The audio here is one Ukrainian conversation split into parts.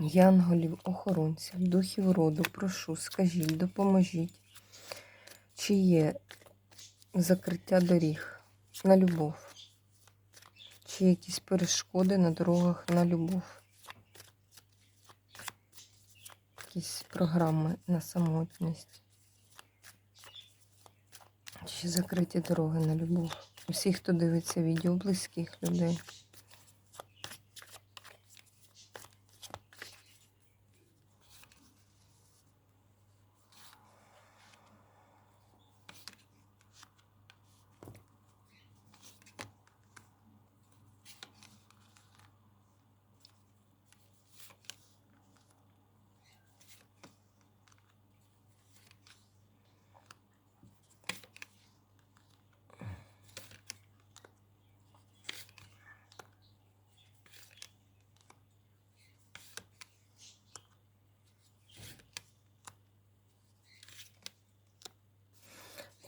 Янголів, охоронців, духів роду, прошу, скажіть, допоможіть, чи є закриття доріг на любов, чи якісь перешкоди на дорогах на любов, якісь програми на самотність, чи закриті дороги на любов. Усі, хто дивиться відео, близьких людей.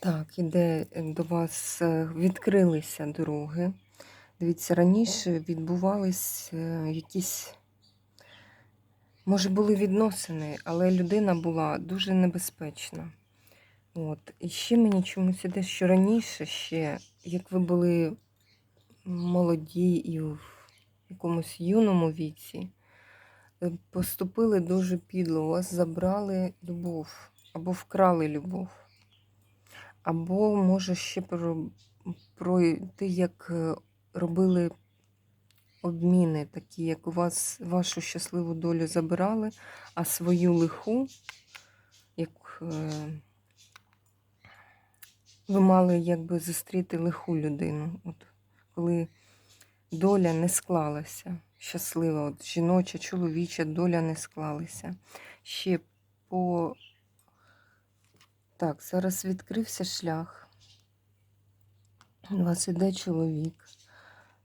Так, іде е, до вас, е, відкрилися дороги. Дивіться, раніше відбувались е, якісь, може, були відносини, але людина була дуже небезпечна. От. І ще мені чомусь іде, що раніше ще, як ви були молоді і в якомусь юному віці, поступили дуже підло, у вас забрали любов або вкрали любов. Або може ще про- пройти, як е, робили обміни, такі, як у вас вашу щасливу долю забирали, а свою лиху, як е, ви мали якби зустріти лиху людину. От, коли доля не склалася, щаслива, от жіноча, чоловіча доля не склалася. Ще по так, зараз відкрився шлях. У вас іде чоловік.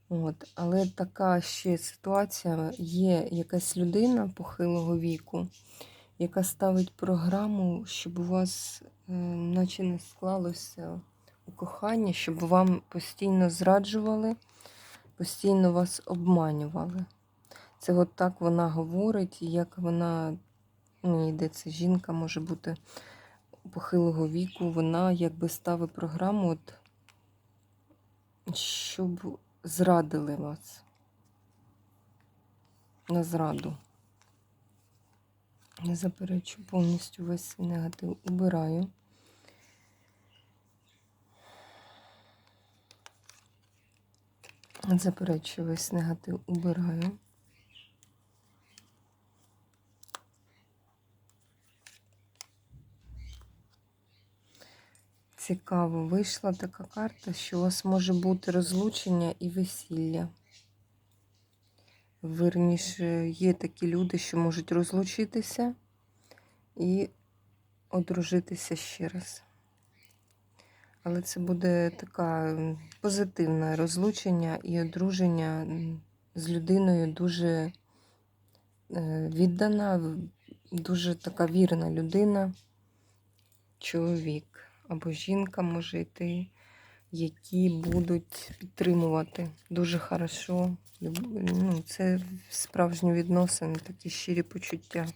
От. Але така ще ситуація, є якась людина похилого віку, яка ставить програму, щоб у вас е, наче не склалося у кохання, щоб вам постійно зраджували, постійно вас обманювали. Це от так вона говорить, як вона, ну, йде це жінка, може бути похилого віку, вона якби ставить програму, от, щоб зрадили вас на зраду. Не заперечу, повністю весь негатив убираю. Заперечу весь негатив убираю. Цікаво, вийшла така карта, що у вас може бути розлучення і весілля. Вірніше, є такі люди, що можуть розлучитися і одружитися ще раз. Але це буде така позитивне розлучення і одруження з людиною дуже е, віддана, дуже така вірна людина, чоловік або жінка може йти, які будуть підтримувати дуже хорошо. Ну, це справжні відносини, такі щирі почуття.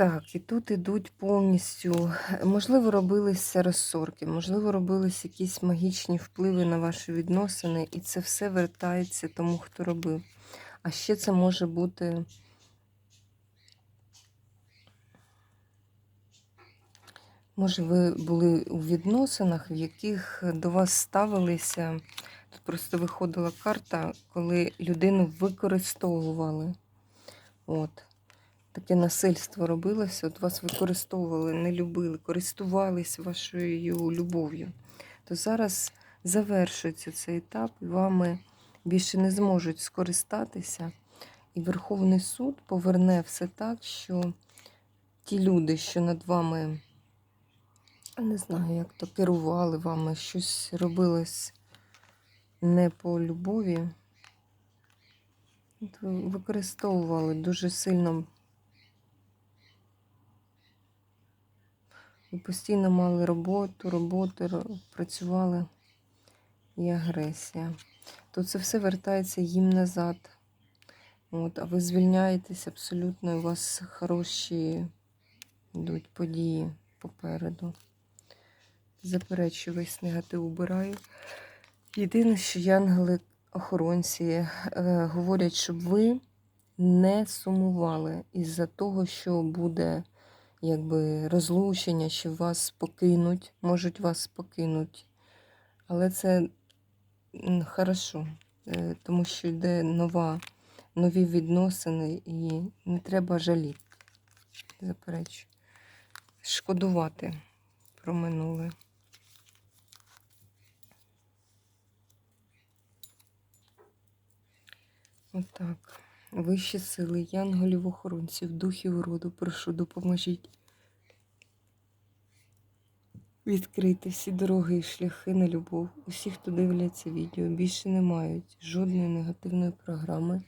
Так, і тут ідуть повністю, можливо, робилися розсорки, можливо, робились якісь магічні впливи на ваші відносини, і це все вертається тому, хто робив. А ще це може бути Може, ви були у відносинах, в яких до вас ставилися. Тут просто виходила карта, коли людину використовували. От. Таке насильство робилося, от вас використовували, не любили, користувались вашою любов'ю. То зараз завершується цей етап, і вами більше не зможуть скористатися. І Верховний суд поверне все так, що ті люди, що над вами, не знаю, як то керували вами, щось робилось не по любові, використовували дуже сильно. Ви постійно мали роботу, роботу, працювали і агресія. То це все вертається їм назад. От, а ви звільняєтесь абсолютно, і у вас хороші йдуть події попереду. Заперечую весь негатив убираю. Єдине, що янголи-охоронці е, говорять, щоб ви не сумували із-за того, що буде якби розлучення, що вас покинуть, можуть вас покинуть. Але це хорошо, е, тому що йде нова, нові відносини і не треба жаліти. Заперечую. Шкодувати про минуле. Отак. Вищі сили, янголів охоронців, духів роду, прошу, допоможіть. Відкрити всі дороги і шляхи на любов. Усі, хто дивляться відео, більше не мають жодної негативної програми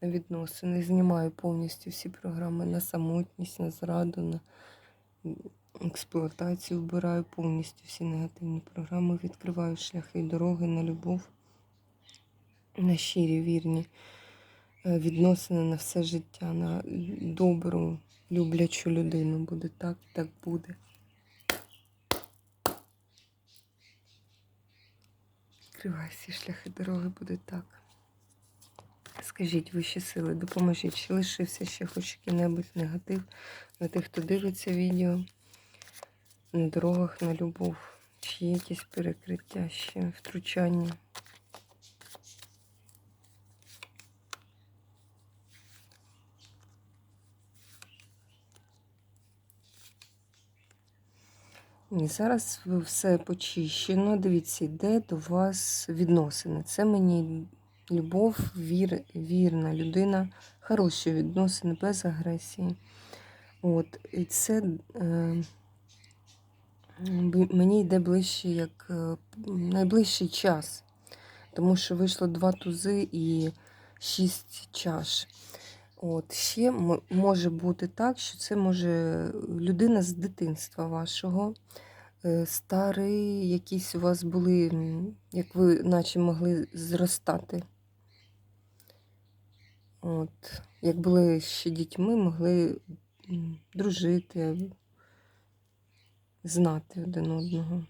на відносини. Знімаю повністю всі програми на самотність, на зраду, на експлуатацію. Вбираю повністю всі негативні програми. Відкриваю шляхи і дороги на любов, на щирі, вірні е, відносини на все життя, на добру, люблячу людину. Буде так, так буде. Відкривай всі шляхи дороги, буде так. Скажіть вищі сили, допоможіть, чи лишився ще хоч який-небудь негатив на тих, хто дивиться відео, на дорогах, на любов, чи є якісь перекриття ще, втручання. І зараз все почищено. Дивіться, йде до вас відносини. Це мені любов, вір, вірна людина, хороші відносини, без агресії. От, і це е, мені йде ближче, як е, найближчий час. Тому що вийшло два тузи і шість чаш. От, ще може бути так, що це може людина з дитинства вашого. Е, Старий, якісь у вас були, як ви наче могли зростати. От, як були ще дітьми, могли дружити, знати один одного.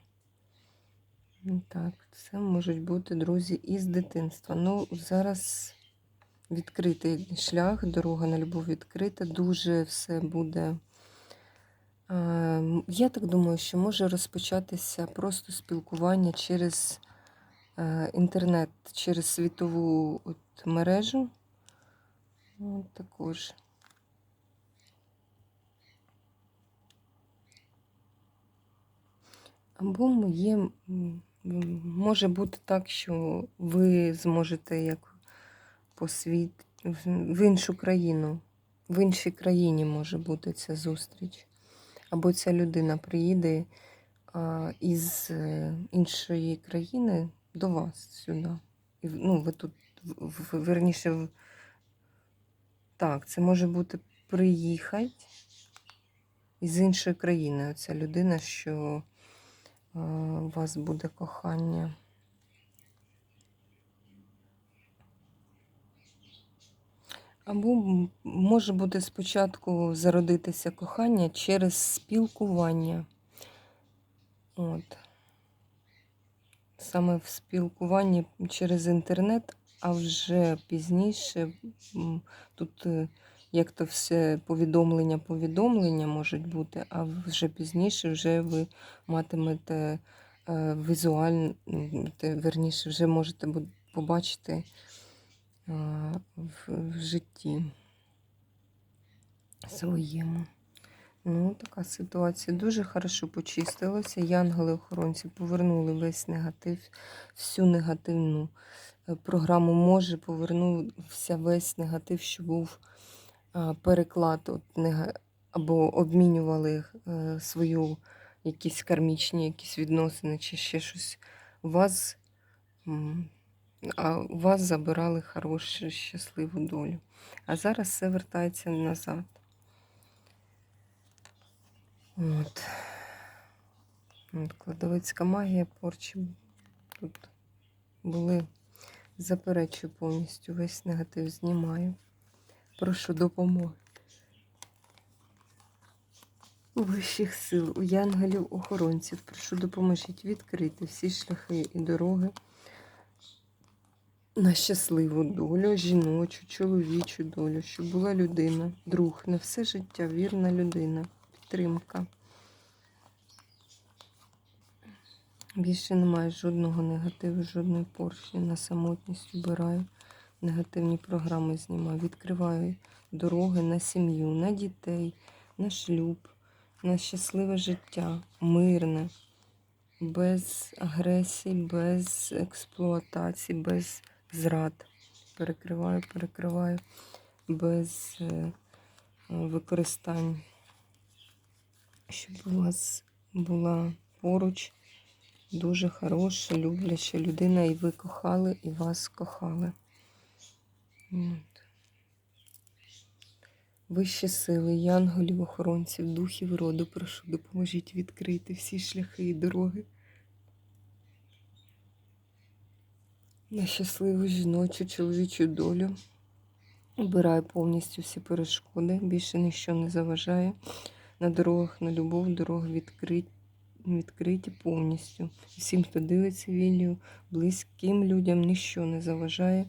Так, це можуть бути друзі із дитинства. Ну, зараз відкритий шлях, дорога на любов відкрита, дуже все буде. е, Я так думаю, що може розпочатися просто спілкування через е, інтернет, через світову от мережу. От також. Або є, може бути так, що ви зможете як по світ в іншу країну. В іншій країні може бути ця зустріч. Або ця людина приїде із е, іншої країни до вас сюди. І, ну, ви тут, верніше, так, це може бути приїхати із іншої країни. Оця людина, що у вас буде кохання. Або може бути спочатку зародитися кохання через спілкування. От. Саме в спілкуванні через інтернет, а вже пізніше тут е, як то все повідомлення, повідомлення можуть бути, а вже пізніше вже ви матимете е, візуально, верніше, вже можете побачити в, житті своєму. Ну, така ситуація. Дуже хорошо почистилося. Янголи-охоронці повернули весь негатив, всю негативну е, програму. Може, повернувся весь негатив, що був переклад от, або обмінювали е, свою якісь кармічні якісь відносини чи ще щось. У вас, а у вас забирали хорошу, щасливу долю. А зараз все вертається назад. От. От кладовицька магія порчі тут були. Заперечую повністю весь негатив знімаю. Прошу допомоги. У вищих сил, у янголів охоронців. Прошу допоможіть відкрити всі шляхи і дороги на щасливу долю, жіночу, чоловічу долю, щоб була людина, друг на все життя, вірна людина, підтримка. Більше немає жодного негативу, жодної порчі. На самотність убираю. Негативні програми знімаю. Відкриваю дороги на сім'ю, на дітей, на шлюб, на щасливе життя, мирне, без агресії, без експлуатації, без зрад. Перекриваю, перекриваю, без е, використань, щоб у вас була поруч дуже хороша, любляча людина, і ви кохали, і вас кохали. От. Вищі сили, янголів, охоронців, духів роду, прошу, допоможіть відкрити всі шляхи і дороги. На щасливу жіночу, чоловічу долю. Обираю повністю всі перешкоди, більше ніщо не заважає. На дорогах на любов, дороги відкриті відкриті повністю. Всім, хто дивиться відео, близьким людям ніщо не заважає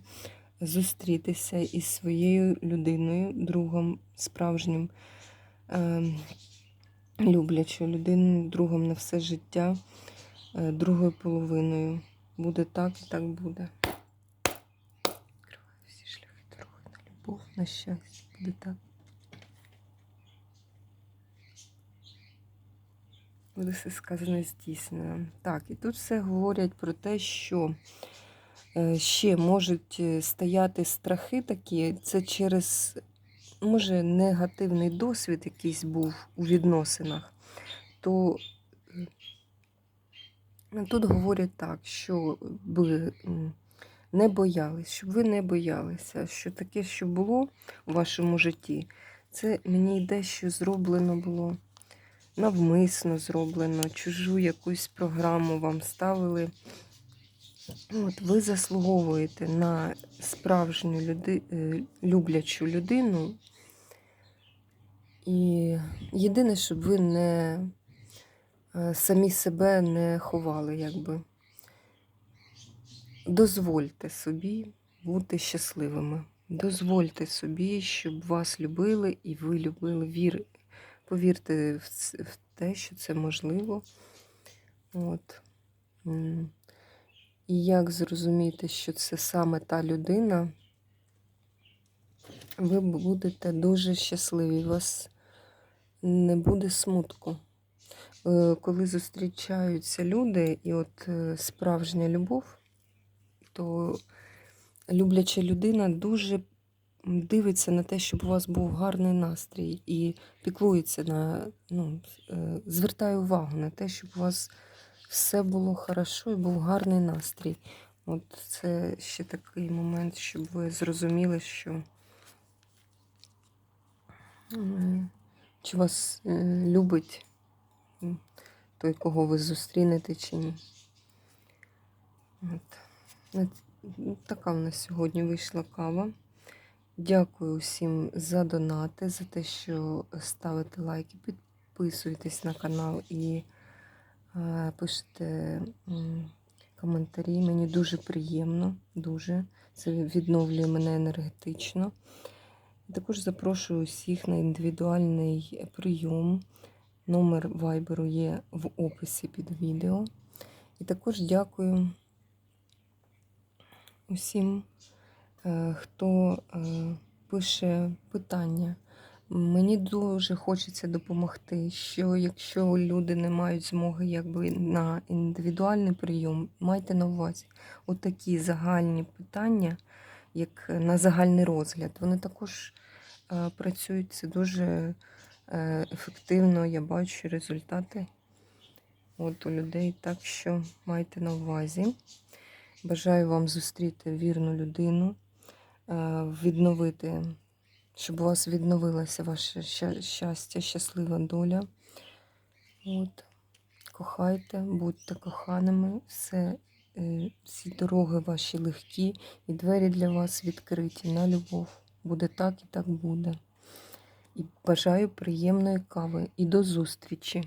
зустрітися із своєю людиною, другом справжнім, е, люблячою людиною, другом на все життя, е, другою половиною. Буде так і так буде. Відкриваю всі шляхи дороги на любов, на щастя. Буде так. буде все сказане здійснено. Так, і тут все говорять про те, що е, ще можуть е, стояти страхи такі, це через, може, негативний досвід якийсь був у відносинах, то тут говорять так, що ви не боялись, щоб ви не боялися, що таке, що було у вашому житті, це мені йде, що зроблено було навмисно зроблено, чужу якусь програму вам ставили. От Ви заслуговуєте на справжню люди, е, люблячу людину. І єдине, щоб ви не самі себе не ховали, якби. Дозвольте собі бути щасливими. Дозвольте собі, щоб вас любили і ви любили. Вір, Повірте в в те, що це можливо. От. І як зрозуміти, що це саме та людина, ви будете дуже щасливі, у вас не буде смутку. Е, коли зустрічаються люди, і от е, справжня любов, то любляча людина дуже дивиться на те, щоб у вас був гарний настрій, і піклується на, ну, е, звертає увагу на те, щоб у вас все було хорошо і був гарний настрій. От це ще такий момент, щоб ви зрозуміли, що чи вас любить той, кого ви зустрінете, чи ні. От. Така в нас сьогодні вийшла кава. Дякую всім за донати, за те, що ставите лайки, підписуєтесь на канал і е, пишете коментарі. Мені дуже приємно, дуже. Це відновлює мене енергетично. Також запрошую усіх на індивідуальний прийом. Номер вайберу є в описі під відео. І також дякую усім. Е, хто е, пише питання, Мені дуже хочеться допомогти, що якщо люди не мають змоги якби на індивідуальний прийом, майте на увазі отакі загальні питання, як на загальний розгляд. Вони також е, працюють це дуже е, ефективно. Я бачу результати от у людей. Так що майте на увазі. Бажаю вам зустріти вірну людину, е, відновити щоб у вас відновилося ваше щастя, щаслива доля. От. Кохайте, будьте коханими, все, е, всі дороги ваші легкі і двері для вас відкриті на любов. Буде так і так буде. І бажаю приємної кави і до зустрічі!